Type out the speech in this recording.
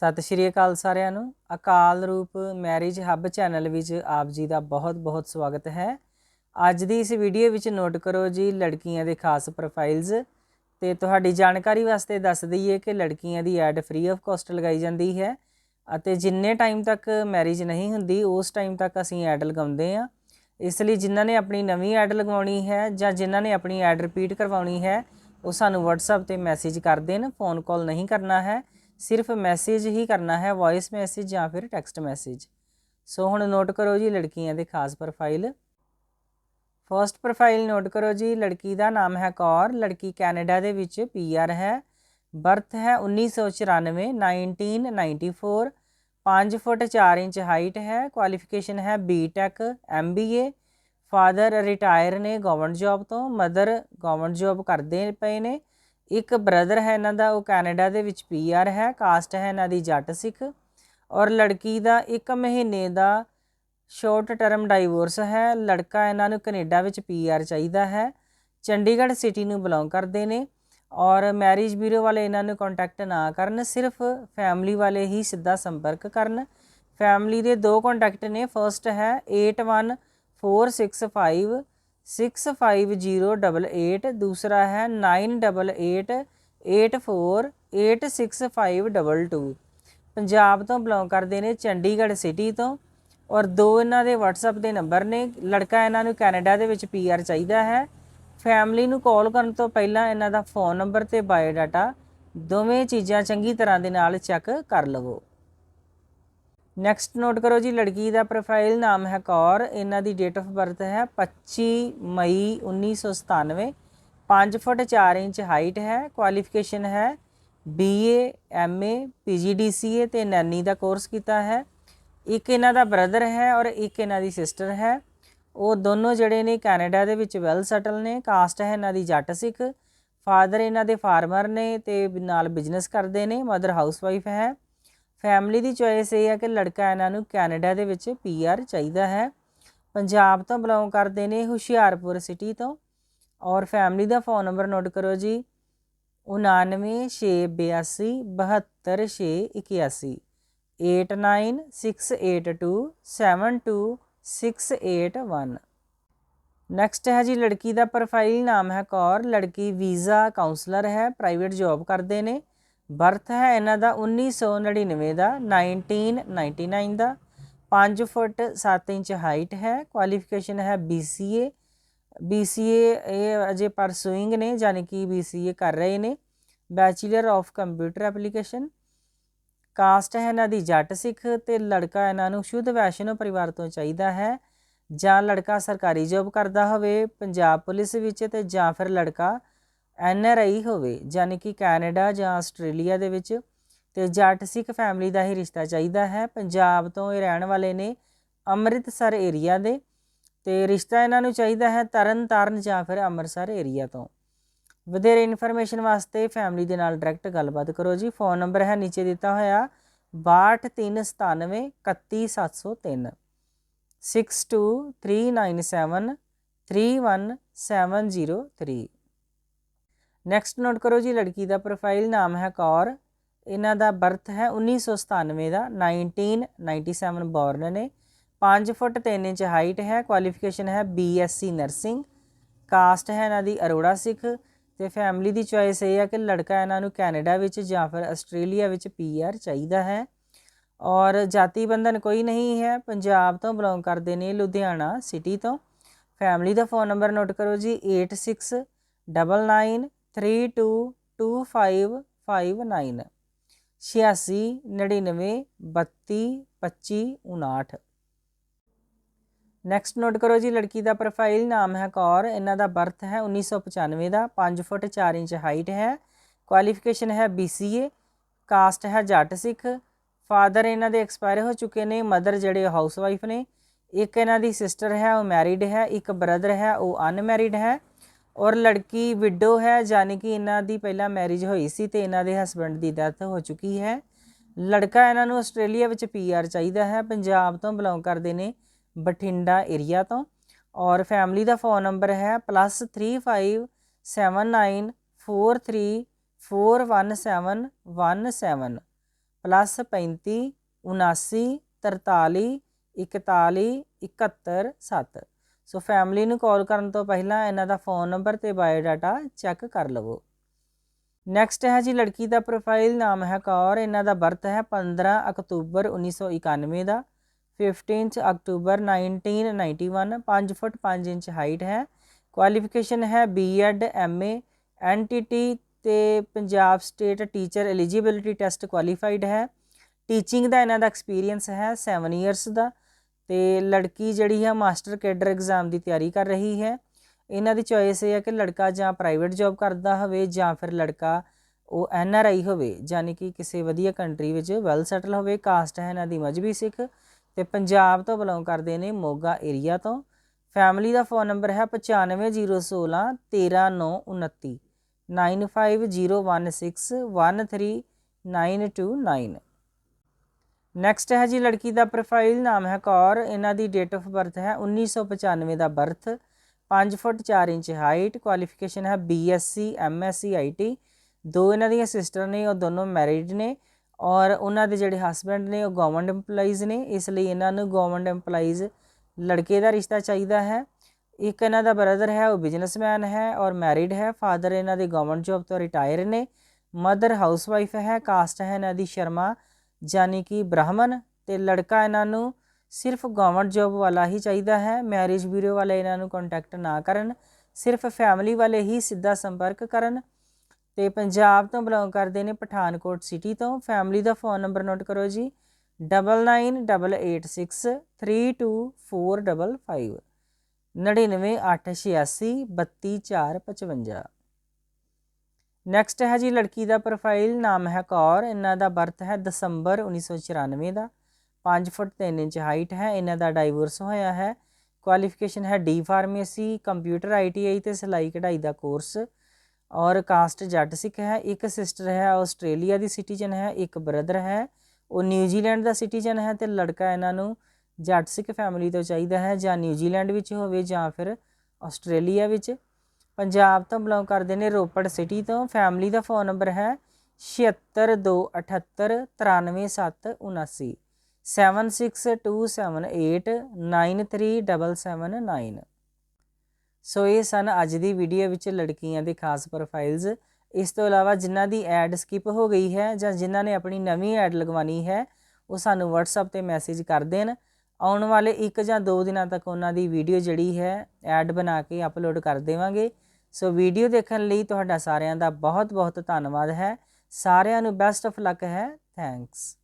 ਸਤਿ ਸ਼੍ਰੀ ਅਕਾਲ ਸਾਰਿਆਂ ਨੂੰ। ਅਕਾਲ ਰੂਪ ਮੈਰਿਜ ਹੱਬ ਚੈਨਲ ਵਿੱਚ ਆਪ ਜੀ ਦਾ ਬਹੁਤ-ਬਹੁਤ ਸਵਾਗਤ ਹੈ। ਅੱਜ ਦੀ ਇਸ ਵੀਡੀਓ ਵਿੱਚ ਨੋਟ ਕਰੋ ਜੀ ਲੜਕੀਆਂ ਦੇ ਖਾਸ ਪ੍ਰੋਫਾਈਲਸ ਤੇ ਤੁਹਾਡੀ ਜਾਣਕਾਰੀ ਵਾਸਤੇ ਦੱਸ ਦਈਏ ਕਿ ਲੜਕੀਆਂ ਦੀ ਐਡ ਫ੍ਰੀ ਆਫ ਕਾਸਟ ਲਗਾਈ ਜਾਂਦੀ ਹੈ ਅਤੇ ਜਿੰਨੇ ਟਾਈਮ ਤੱਕ ਮੈਰਿਜ ਨਹੀਂ ਹੁੰਦੀ, ਉਸ ਟਾਈਮ ਤੱਕ ਅਸੀਂ ਐਡ ਲਗਾਉਂਦੇ ਆ ਇਸ ਲਈ ਜਿਨ੍ਹਾਂ ਨੇ ਆਪਣੀ ਨਵੀਂ ਐਡ ਲਗਵਾਉਣੀ ਹੈ ਜਾਂ ਜਿਨ੍ਹਾਂ ਨੇ ਆਪਣੀ ਐਡ ਰਿਪੀਟ ਕਰਵਾਉਣੀ ਹੈ, ਉਹ ਸਾਨੂੰ WhatsApp ਤੇ ਮੈਸੇਜ ਕਰ ਦੇਣ ਫੋਨ ਕਾਲ ਨਹੀਂ ਕਰਨਾ ਹੈ। ਸਿਰਫ ਮੈਸੇਜ ਹੀ ਕਰਨਾ ਹੈ ਵੌਇਸ ਮੈਸੇਜ ਜਾਂ ਫਿਰ ਟੈਕਸਟ ਮੈਸੇਜ ਸੋ ਹੁਣ ਨੋਟ ਕਰੋ ਜੀ ਲੜਕੀਆਂ ਦੇ ਖਾਸ ਪ੍ਰੋਫਾਈਲ ਫਰਸਟ ਪ੍ਰੋਫਾਈਲ ਨੋਟ ਕਰੋ ਜੀ, ਲੜਕੀ ਦਾ ਨਾਮ ਹੈ ਕੌਰ, ਲੜਕੀ ਕੈਨੇਡਾ ਦੇ ਵਿੱਚ ਪੀਆਰ ਹੈ। ਬਰਥ ਹੈ 1994 1994 5 ਫੁੱਟ 4 ਇੰਚ ਹਾਈਟ ਹੈ। ਕੁਆਲੀਫਿਕੇਸ਼ਨ ਹੈ ਬੀਟੈਕ ਐਮਬੀਏ ਫਾਦਰ ਰਿਟਾਇਰ ਨੇ ਗਵਰਨਮੈਂਟ ਜੌਬ ਤੋਂ ਮਦਰ ਗਵਰਨਮੈਂਟ ਜੌਬ ਕਰਦੇ ਪਏ ਨੇ। ਇੱਕ ਬ੍ਰਦਰ ਹੈ ਇਹਨਾਂ ਦਾ, ਉਹ ਕੈਨੇਡਾ ਦੇ ਵਿੱਚ ਪੀਆਰ ਹੈ, ਕਾਸਟ ਹੈ ਇਹਨਾਂ ਦੀ ਜੱਟ ਸਿੱਖ ਔਰ ਲੜਕੀ ਦਾ 1 ਮਹੀਨੇ ਦਾ ਸ਼ਾਰਟ ਟਰਮ ਡਾਈਵੋਰਸ ਹੈ। ਲੜਕਾ ਇਹਨਾਂ ਨੂੰ ਕੈਨੇਡਾ ਵਿੱਚ ਪੀਆਰ ਚਾਹੀਦਾ ਹੈ। ਚੰਡੀਗੜ੍ਹ ਸਿਟੀ ਨੂੰ ਬਿਲੋਂਗ ਕਰਦੇ ਨੇ ਔਰ ਮੈਰਿਜ ਬਿਊਰੋ ਵਾਲੇ ਇਹਨਾਂ ਨੂੰ ਕੰਟੈਕਟ ਨਾ ਕਰਨ, ਸਿਰਫ ਫੈਮਿਲੀ ਵਾਲੇ ਹੀ ਸਿੱਧਾ ਸੰਪਰਕ ਕਰਨ। ਫੈਮਿਲੀ ਦੇ ਦੋ ਕੰਟੈਕਟ ਨੇ ਫਰਸਟ ਹੈ 81465 65088 ਦੂਸਰਾ ਹੈ 9888486522 ਪੰਜਾਬ ਤੋਂ ਬਿਲੋਂਗ ਕਰਦੇ ਨੇ ਚੰਡੀਗੜ੍ਹ ਸਿਟੀ ਤੋਂ ਔਰ ਦੋ ਇਹਨਾਂ ਦੇ WhatsApp ਦੇ ਨੰਬਰ ਨੇ। ਲੜਕਾ ਇਹਨਾਂ ਨੂੰ ਕੈਨੇਡਾ ਦੇ ਵਿੱਚ ਪੀਆਰ ਚਾਹੀਦਾ ਹੈ। ਫੈਮਿਲੀ ਨੂੰ ਕਾਲ ਕਰਨ ਤੋਂ ਪਹਿਲਾਂ ਇਹਨਾਂ ਦਾ ਫੋਨ ਨੰਬਰ ਤੇ ਬਾਇਓਡਾਟਾ ਦੋਵੇਂ ਚੀਜ਼ਾਂ ਚੰਗੀ ਤਰ੍ਹਾਂ ਦੇ ਨਾਲ ਚੈੱਕ ਕਰ ਲਵੋ। ਨੈਕਸਟ ਨੋਟ ਕਰੋ ਜੀ, ਲੜਕੀ ਦਾ ਪ੍ਰੋਫਾਈਲ ਨਾਮ ਹੈ ਕੌਰ, ਇਹਨਾਂ ਦੀ ਡੇਟ ਆਫ ਬਰਥ ਹੈ 25 ਮਈ 1997 5 ਫੁੱਟ 4 ਇੰਚ ਹਾਈਟ ਹੈ ਕੁਆਲੀਫਿਕੇਸ਼ਨ ਹੈ ਬੀਏ ਐਮਏ ਪੀਜੀਡੀਸੀਏ ਤੇ ਨੈਨੀ ਦਾ ਕੋਰਸ ਕੀਤਾ ਹੈ। ਇੱਕ ਇਹਨਾਂ ਦਾ ਬ੍ਰਦਰ ਹੈ ਔਰ ਇੱਕ ਇਹਨਾਂ ਦੀ ਸਿਸਟਰ ਹੈ। ਉਹ ਦੋਨੋਂ ਜਿਹੜੇ ਨੇ ਕੈਨੇਡਾ ਦੇ ਵਿੱਚ ਵੈਲ ਸੈਟਲ ਨੇ ਕਾਸਟ ਹੈ ਇਹਨਾਂ ਦੀ ਜੱਟ ਸਿੱਖ। ਫਾਦਰ ਇਹਨਾਂ ਦੇ ਫਾਰਮਰ ਨੇ ਤੇ ਨਾਲ ਬਿਜ਼ਨਸ ਕਰਦੇ ਨੇ ਮਦਰ ਹਾਊਸਵਾਈਫ ਹੈ। ਫੈਮਿਲੀ ਦੀ ਚੋਇਸ ਇਹ ਹੈ ਕਿ ਲੜਕਾ ਇਹਨਾਂ ਨੂੰ ਕੈਨੇਡਾ ਦੇ ਵਿੱਚ ਪੀਆਰ ਚਾਹੀਦਾ ਹੈ। ਪੰਜਾਬ ਤੋਂ ਬਿਲੋਂਗ ਕਰਦੇ ਨੇ ਹੁਸ਼ਿਆਰਪੁਰ ਸਿਟੀ ਤੋਂ। ਔਰ ਫੈਮਿਲੀ ਦਾ ਫੋਨ ਨੰਬਰ ਨੋਟ ਕਰੋ ਜੀ। 9962 72681 8968272681 ਨੈਕਸਟ ਹੈ ਜੀ, ਲੜਕੀ ਦਾ ਪ੍ਰੋਫਾਈਲ ਨਾਮ ਹੈ ਕੌਰ। ਲੜਕੀ ਵੀਜ਼ਾ ਕਾਉਂਸਲਰ ਹੈ ਪ੍ਰਾਈਵੇਟ ਜੌਬ ਕਰਦੇ ਨੇ। ਬਰਥ ਹੈ ਇਹਨਾਂ ਦਾ 1999 ਦਾ 1999 ਦਾ 5 ਫੁੱਟ 7 ਇੰਚ ਹਾਈਟ ਹੈ ਕੁਆਲੀਫਿਕੇਸ਼ਨ ਹੈ BCA BCA ਇਹ ਅਜੇ ਪਰਸੂਇੰਗ ਨੇ ਯਾਨੀ ਕਿ BCA ਕਰ ਰਹੇ ਨੇ bachelor of computer application caste ਹੈ ਇਹਨਾਂ ਦੀ ਜੱਟ ਸਿੱਖ ਤੇ ਲੜਕਾ ਇਹਨਾਂ ਨੂੰ ਸ਼ੁੱਧ ਵੈਸ਼ਨੋ ਪਰਿਵਾਰ ਤੋਂ ਚਾਹੀਦਾ ਹੈ, ਜਾਂ ਲੜਕਾ ਸਰਕਾਰੀ ਜੌਬ ਕਰਦਾ ਹੋਵੇ, ਪੰਜਾਬ ਪੁਲਿਸ ਵਿੱਚ ਤੇ ਜਾਂ ਫਿਰ ਲੜਕਾ ਐਨ ਆਰ ਆਈ ਹੋਵੇ ਯਾਨੀ ਕਿ ਕੈਨੇਡਾ ਜਾਂ ਆਸਟ੍ਰੇਲੀਆ ਦੇ ਵਿੱਚ, ਤੇ ਜੱਟ ਸਿੱਖ ਫੈਮਿਲੀ ਦਾ ਹੀ ਰਿਸ਼ਤਾ ਚਾਹੀਦਾ ਹੈ। ਪੰਜਾਬ ਤੋਂ ਇਹ ਰਹਿਣ ਵਾਲੇ ਨੇ ਅੰਮ੍ਰਿਤਸਰ ਏਰੀਆ ਦੇ, ਤੇ ਰਿਸ਼ਤਾ ਇਹਨਾਂ ਨੂੰ ਚਾਹੀਦਾ ਹੈ ਤਰਨ ਤਾਰਨ ਜਾਂ ਫਿਰ ਅੰਮ੍ਰਿਤਸਰ ਏਰੀਆ ਤੋਂ। ਵਧੇਰੇ ਇਨਫੋਰਮੇਸ਼ਨ ਵਾਸਤੇ ਫੈਮਿਲੀ ਦੇ ਨਾਲ ਡਾਇਰੈਕਟ ਗੱਲਬਾਤ ਕਰੋ ਜੀ। ਫੋਨ ਨੰਬਰ ਹੈ ਨੀਚੇ ਦਿੱਤਾ ਹੋਇਆ 6297 31703 62397 31703 ਨੈਕਸਟ ਨੋਟ ਕਰੋ ਜੀ, ਲੜਕੀ ਦਾ ਪ੍ਰੋਫਾਈਲ ਨਾਮ ਹੈ ਕੌਰ। ਇਹਨਾਂ ਦਾ ਬਰਥ ਹੈ 1997 ਦਾ 1997 ਬੋਰਨ ਨੇ। 5 ਫੁੱਟ 3 ਇੰਚ ਹਾਈਟ ਹੈ ਕੁਆਲੀਫਿਕੇਸ਼ਨ ਹੈ ਬੀਐਸਸੀ ਨਰਸਿੰਗ ਕਾਸਟ ਹੈ ਇਹਨਾਂ ਦੀ ਅਰੋੜਾ ਸਿੱਖ। ਤੇ ਫੈਮਿਲੀ ਦੀ ਚੋਇਸ ਇਹ ਹੈ ਕਿ ਲੜਕਾ ਇਹਨਾਂ ਨੂੰ ਕੈਨੇਡਾ ਵਿੱਚ ਜਾਂ ਫਿਰ ਆਸਟ੍ਰੇਲੀਆ ਵਿੱਚ ਪੀਆਰ ਚਾਹੀਦਾ ਹੈ। ਔਰ ਜਾਤੀ ਬੰਧਨ ਕੋਈ ਨਹੀਂ ਹੈ, ਪੰਜਾਬ ਤੋਂ ਬਿਲੋਂਗ ਕਰਦੇ ਨੇ ਲੁਧਿਆਣਾ ਸਿਟੀ ਤੋਂ। ਫੈਮਿਲੀ ਦਾ ਫੋਨ ਨੰਬਰ ਨੋਟ ਕਰੋ ਜੀ 8699 322559 86 99 32 25 59 ਨੈਕਸਟ ਨੋਟ ਕਰੋ ਜੀ, ਲੜਕੀ ਦਾ ਪ੍ਰੋਫਾਈਲ ਨਾਮ ਹੈ ਕੌਰ। ਇਹਨਾਂ ਦਾ ਬਰਥ ਹੈ 1995 ਦਾ 5 ਫੁੱਟ 4 ਇੰਚ ਹਾਈਟ ਹੈ। ਕੁਆਲੀਫਿਕੇਸ਼ਨ ਹੈ BCA ਕਾਸਟ ਹੈ ਜੱਟ ਸਿੱਖ। ਫਾਦਰ ਇਹਨਾਂ ਦੇ ਐਕਸਪਾਇਰ ਹੋ ਚੁੱਕੇ ਨੇ ਮਦਰ ਜਿਹੜੇ ਹਾਊਸਵਾਈਫ ਨੇ। ਇੱਕ ਇਹਨਾਂ ਦੀ ਸਿਸਟਰ ਹੈ, ਉਹ ਮੈਰਿਡ ਹੈ। ਇੱਕ ਬ੍ਰਦਰ ਹੈ, ਉਹ ਅਨਮੈਰਿਡ ਹੈ। ਔਰ ਲੜਕੀ ਵਿਡੋ ਹੈ ਯਾਨੀ ਕਿ ਇਹਨਾਂ ਦੀ ਪਹਿਲਾਂ ਮੈਰਿਜ ਹੋਈ ਸੀ ਤੇ ਇਹਨਾਂ ਦੇ ਹਸਬੰਡ ਦੀ ਡੈਥ ਹੋ ਚੁੱਕੀ ਹੈ। ਲੜਕਾ ਇਹਨਾਂ ਨੂੰ ਆਸਟ੍ਰੇਲੀਆ ਵਿੱਚ ਪੀਆਰ ਚਾਹੀਦਾ ਹੈ, ਪੰਜਾਬ ਤੋਂ ਬਿਲੋਂਗ ਕਰਦੇ ਨੇ ਬਠਿੰਡਾ ਏਰੀਆ ਤੋਂ। ਔਰ ਫੈਮਿਲੀ ਦਾ ਫੋਨ ਨੰਬਰ ਹੈ +357943411717 ਪਲੱਸ 35 79 43 41 71 7 ਸੋ ਫੈਮਿਲੀ ਨੂੰ ਕਾਲ ਕਰਨ ਤੋਂ ਪਹਿਲਾਂ ਇਹਨਾਂ ਦਾ ਫੋਨ ਨੰਬਰ ਤੇ ਬਾਇਓਡਾਟਾ ਚੈੱਕ ਕਰ ਲਵੋ। ਨੈਕਸਟ ਹੈ ਜੀ, ਲੜਕੀ ਦਾ ਪ੍ਰੋਫਾਈਲ ਨਾਮ ਹੈ ਕੌਰ। ਇਹਨਾਂ ਦਾ ਬਰਥ ਹੈ 15 ਅਕਤੂਬਰ 1991 ਦਾ। 15th ਅਕਤੂਬਰ 1991 5 ਫੁੱਟ 5 ਇੰਚ ਹਾਈਟ ਹੈ। ਕੁਆਲੀਫਿਕੇਸ਼ਨ ਹੈ ਬੀਐਡ ਐਮਏ ਐਨਟੀਟੀ ਤੇ Punjab state teacher eligibility test qualified ਹੈ। ਟੀਚਿੰਗ ਦਾ ਇਹਨਾਂ ਦਾ ਐਕਸਪੀਰੀਅੰਸ ਹੈ 7 ਇਅਰਸ ਦਾ। ਤੇ ਲੜਕੀ ਜਿਹੜੀ ਹੈ ਮਾਸਟਰ ਕੈਡਰ ਐਗਜ਼ਾਮ ਦੀ ਤਿਆਰੀ ਕਰ ਰਹੀ ਹੈ। ਇਹਨਾਂ ਦੀ ਚੋਇਸ ਇਹ ਹੈ ਕਿ ਲੜਕਾ ਜਾਂ ਪ੍ਰਾਈਵੇਟ ਜੌਬ ਕਰਦਾ ਹੋਵੇ ਜਾਂ ਫਿਰ ਲੜਕਾ ਉਹ ਐਨ ਆਰ ਆਈ ਹੋਵੇ ਯਾਨੀ ਕਿ ਕਿਸੇ ਵਧੀਆ ਕੰਟਰੀ ਵਿੱਚ ਵੈਲ ਸੈਟਲ ਹੋਵੇ। ਕਾਸਟ ਹੈ ਇਹਨਾਂ ਦੀ ਮਜਬੀ ਸਿੱਖ ਤੇ ਪੰਜਾਬ ਤੋਂ ਬਿਲੋਂਗ ਕਰਦੇ ਨੇ ਮੋਗਾ ਏਰੀਆ ਤੋਂ। ਫੈਮਿਲੀ ਦਾ ਫੋਨ ਨੰਬਰ ਹੈ 95016 13929 9501613929 ਨੈਕਸਟ ਹੈ ਜੀ, ਲੜਕੀ ਦਾ ਪ੍ਰੋਫਾਈਲ ਨਾਮ ਹੈ ਕੌਰ, ਇਹਨਾਂ ਦੀ ਡੇਟ ਆਫ ਬਰਥ ਹੈ 1995 ਦਾ birth 5 foot 4 inch height qualification ਹੈ ਬੀਐਸਸੀ ਐਮਐਸਸੀ ਆਈਟੀ ਦੋ ਇਹਨਾਂ ਦੀਆਂ ਸਿਸਟਰ ਨੇ, ਉਹ ਦੋਨੋਂ ਮੈਰਿਡ ਨੇ ਔਰ ਉਹਨਾਂ ਦੇ ਜਿਹੜੇ ਹਸਬੰਡ ਨੇ, ਉਹ ਗਵਰਨਮੈਂਟ EMPLOYEES ਨੇ, ਇਸ ਲਈ ਇਹਨਾਂ ਨੂੰ ਗਵਰਨਮੈਂਟ EMPLOYEES ਲੜਕੇ ਦਾ ਰਿਸ਼ਤਾ ਚਾਹੀਦਾ ਹੈ। ਇੱਕ ਇਹਨਾਂ ਦਾ ਬ੍ਰਦਰ ਹੈ, ਉਹ ਬਿਜ਼ਨਸਮੈਨ ਹੈ ਔਰ ਮੈਰਿਡ ਹੈ ਫਾਦਰ ਇਹਨਾਂ ਦੇ ਗਵਰਨਮੈਂਟ ਜੌਬ ਤੋਂ ਰਿਟਾਇਰ ਨੇ ਮਦਰ ਹਾਊਸਵਾਈਫ ਹੈ ਕਾਸਟ ਹੈ ਇਹਨਾਂ ਦੀ ਸ਼ਰਮਾ ਯਾਨੀ ਕਿ ਬ੍ਰਾਹਮਣ ਤੇ ਲੜਕਾ ਇਹਨਾਂ ਨੂੰ ਸਿਰਫ ਗਵਰਨਮੈਂਟ ਜੌਬ ਵਾਲਾ ਹੀ ਚਾਹੀਦਾ ਹੈ ਮੈਰਿਜ ਬਿਊਰੋ ਵਾਲੇ ਇਹਨਾਂ ਨੂੰ ਕੰਟੈਕਟ ਨਾ ਕਰਨ, ਸਿਰਫ ਫੈਮਿਲੀ ਵਾਲੇ ਹੀ ਸਿੱਧਾ ਸੰਪਰਕ ਕਰਨ। ਤੇ ਪੰਜਾਬ ਤੋਂ ਬਿਲੋਂਗ ਕਰਦੇ ਨੇ ਪਠਾਨਕੋਟ ਸਿਟੀ ਤੋਂ। ਫੈਮਿਲੀ ਦਾ ਫੋਨ ਨੰਬਰ ਨੋਟ ਕਰੋ ਜੀ 9988632455 9986832455 ਨੈਕਸਟ ਹੈ ਜੀ, ਲੜਕੀ ਦਾ ਪ੍ਰੋਫਾਈਲ ਨਾਮ ਹੈ ਕੌਰ, ਇਹਨਾਂ ਦਾ ਬਰਥ ਹੈ ਦਸੰਬਰ 1994 ਦਾ। 5 ਫੁੱਟ 3 ਇੰਚ ਹਾਈਟ ਹੈ, ਇਹਨਾਂ ਦਾ ਡਾਈਵੋਰਸ ਹੋਇਆ ਹੈ। ਕੁਆਲੀਫਿਕੇਸ਼ਨ ਹੈ ਡੀ ਫਾਰਮੇਸੀ ਕੰਪਿਊਟਰ ਆਈਟੀਆਈ ਤੇ ਸਿਲਾਈ ਕਢਾਈ ਦਾ ਕੋਰਸ ਔਰ ਕਾਸਟ ਜੱਟ ਸਿੱਖ ਹੈ, ਇੱਕ ਸਿਸਟਰ ਹੈ, ਆਸਟ੍ਰੇਲੀਆ ਦੀ ਸਿਟੀਜ਼ਨ ਹੈ, ਇੱਕ ਬ੍ਰਦਰ ਹੈ। ਉਹ ਨਿਊਜ਼ੀਲੈਂਡ ਦਾ ਸਿਟੀਜ਼ਨ ਹੈ ਤੇ ਲੜਕਾ ਇਹਨਾਂ ਨੂੰ ਜੱਟ ਸਿੱਖ ਫੈਮਿਲੀ ਤੋਂ ਚਾਹੀਦਾ ਹੈ, ਜਾਂ ਨਿਊਜ਼ੀਲੈਂਡ ਵਿੱਚ ਹੋਵੇ ਜਾਂ ਫਿਰ ਆਸਟ੍ਰੇਲੀਆ ਵਿੱਚ। ਪੰਜਾਬ ਤੋਂ ਬਿਲੋਂਗ ਕਰਦੇ ਨੇ ਰੋਪੜ ਸਿਟੀ ਤੋਂ। ਫੈਮਿਲੀ ਦਾ ਫੋਨ ਨੰਬਰ ਹੈ 7628893779 7627893779 ਸੋ ਇਹ ਸਨ ਅੱਜ ਦੀ ਵੀਡੀਓ ਵਿੱਚ ਲੜਕੀਆਂ ਦੇ ਖਾਸ ਪ੍ਰੋਫਾਈਲਸ ਇਸ ਤੋਂ ਇਲਾਵਾ ਜਿਨ੍ਹਾਂ ਦੀ ਐਡ ਸਕਿਪ ਹੋ ਗਈ ਹੈ ਜਾਂ ਜਿਨ੍ਹਾਂ ਨੇ ਆਪਣੀ ਨਵੀਂ ਐਡ ਲਗਵਾਣੀ ਹੈ, ਉਹ ਸਾਨੂੰ WhatsApp ਤੇ ਮੈਸੇਜ ਕਰ ਦੇਣ। ਆਉਣ ਵਾਲੇ ਇੱਕ ਜਾਂ ਦੋ ਦਿਨਾਂ ਤੱਕ ਉਹਨਾਂ ਦੀ ਵੀਡੀਓ ਜਿਹੜੀ ਹੈ ਐਡ ਬਣਾ ਕੇ ਅਪਲੋਡ ਕਰ ਦੇਵਾਂਗੇ। ਸੋ ਵੀਡੀਓ ਦੇਖਣ ਲਈ ਤੁਹਾਡਾ ਸਾਰਿਆਂ ਦਾ ਬਹੁਤ ਬਹੁਤ ਧੰਨਵਾਦ ਹੈ। ਸਾਰਿਆਂ ਨੂੰ ਬੈਸਟ ਆਫ ਲੱਕ ਹੈ। ਥੈਂਕਸ